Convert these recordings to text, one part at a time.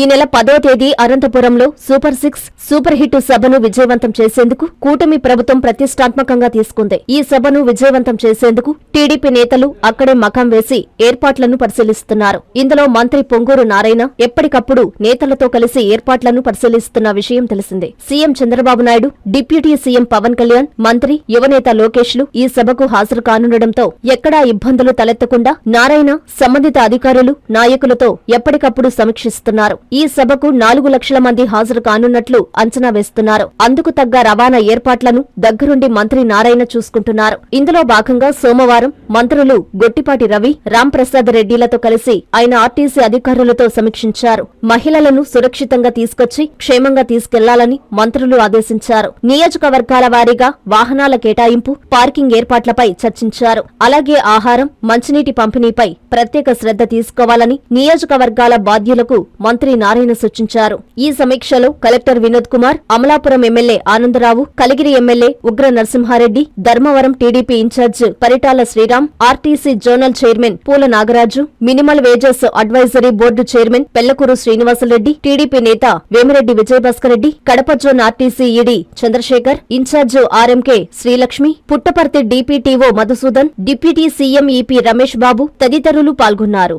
ఈ నెల పదో తేదీ అనంతపురంలో సూపర్ సిక్స్ సూపర్ హిట్ సభను విజయవంతం చేసేందుకు కూటమి ప్రభుత్వం ప్రతిష్టాత్మకంగా తీసుకుంది. ఈ సభను విజయవంతం చేసేందుకు టీడీపీ నేతలు అక్కడే మకం వేసి ఏర్పాట్లను పరిశీలిస్తున్నారు. ఇందులో మంత్రి పొంగూరు నారాయణ ఎప్పటికప్పుడు నేతలతో కలిసి ఏర్పాట్లను పరిశీలిస్తున్న విషయం తెలిసిందే. CM Chandrababu Naidu deputy CM Pawan Kalyan మంత్రి యువనేత లోకేష్లు ఈ సభకు హాజరు కానుండటంతో ఎక్కడా ఇబ్బందులు తలెత్తకుండా నారాయణ సంబంధిత అధికారులు నాయకులతో ఎప్పటికప్పుడు సమీక్షిస్తున్నారు. ఈ సభకు నాలుగు లక్షల మంది హాజరు కానున్నట్లు అంచనా వేస్తున్నారు. అందుకు తగ్గ రవాణా ఏర్పాట్లను దగ్గరుండి మంత్రి నారాయణ చూసుకుంటున్నారు. ఇందులో భాగంగా సోమవారం మంత్రులు గొట్టిపాటి రవి రాంప్రసాద్ రెడ్డిలతో కలిసి ఆయన ఆర్టీసీ అధికారులతో సమీక్షించారు. మహిళలను సురక్షితంగా తీసుకొచ్చి క్షేమంగా తీసుకెళ్ళాలని మంత్రులు ఆదేశించారు. నియోజకవర్గాల వారీగా వాహనాల కేటాయింపు పార్కింగ్ ఏర్పాట్లపై చర్చించారు. అలాగే ఆహారం మంచినీటి పంపిణీపై ప్రత్యేక శ్రద్ధ తీసుకోవాలని నియోజకవర్గాల బాధ్యులకు మంత్రి నారాయణ సూచించారు. ఈ సమీక్షలో collector Vinod Kumar Amalapuram MLA Anandarao Kaligiri MLA Ugra Narasimha Reddy Dharmavaram TDP incharge Paritala Sriram RTC zonal chairman Pula Nagaraju minimal wages advisory board chairman Pellakuru Srinivasa Reddy TDP నేత Vemireddy Vijayabhaskar Reddy Kadapa zone RTC ED Chandrasekhar incharge RMK Srilakshmi Puttaparthi DPTO Madhusudan deputy CM EP Ramesh Babu తదితరులు పాల్గొన్నారు.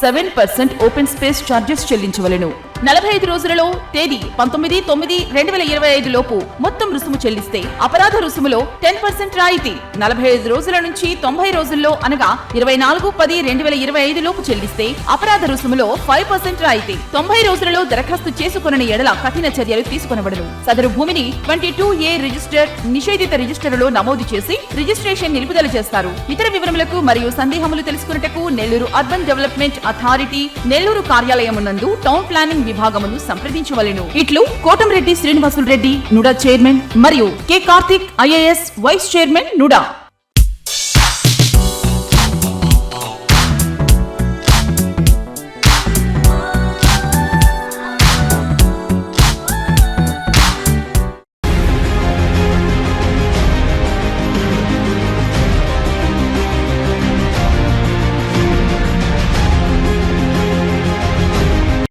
seven percent open space charges చెల్లించవలెను. నలభై ఐదు రోజులలో తేదీ పంతొమ్మిది తొమ్మిది రెండు వేల ఇరవై ఐదు లోపు మొత్తం రుసుము చెల్లిస్తే అపరాధ రుసుములో టెన్ పర్సెంట్ రాయితీ. నలభై ఐదు రోజుల నుంచి తొంభై రోజుల్లో అనగా ఇరవై నాలుగు పది రెండు వేల ఇరవై ఐదు లోపు చెల్లిస్తే అపరాధ రుసుములో ఫైవ్ పర్సెంట్ రాయితీ. తొంభై రోజులలో దరఖాస్తు చేసుకున్న ఎడల కఠిన చర్యలు తీసుకొనబడను. సదరు భూమిని ట్వంటీ టూ ఏ రిజిస్టర్ నిషేధిత రిజిస్టర్లో నమోదు చేసి రిజిస్ట్రేషన్ నిలుపుదల చేస్తారు. ఇతర వివరములకు మరియు సందేహములు తెలుసుకున్నటకు Nellore urban development authority Nellore కార్యాలయమునందు town planning విభాగమును సంప్రదించవలెను. ఇట్లు కోటంరెడ్డి శ్రీనివాసులు రెడ్డి నుడా చైర్మన్ మరియు K Karthik IAS vice chairman NUDA.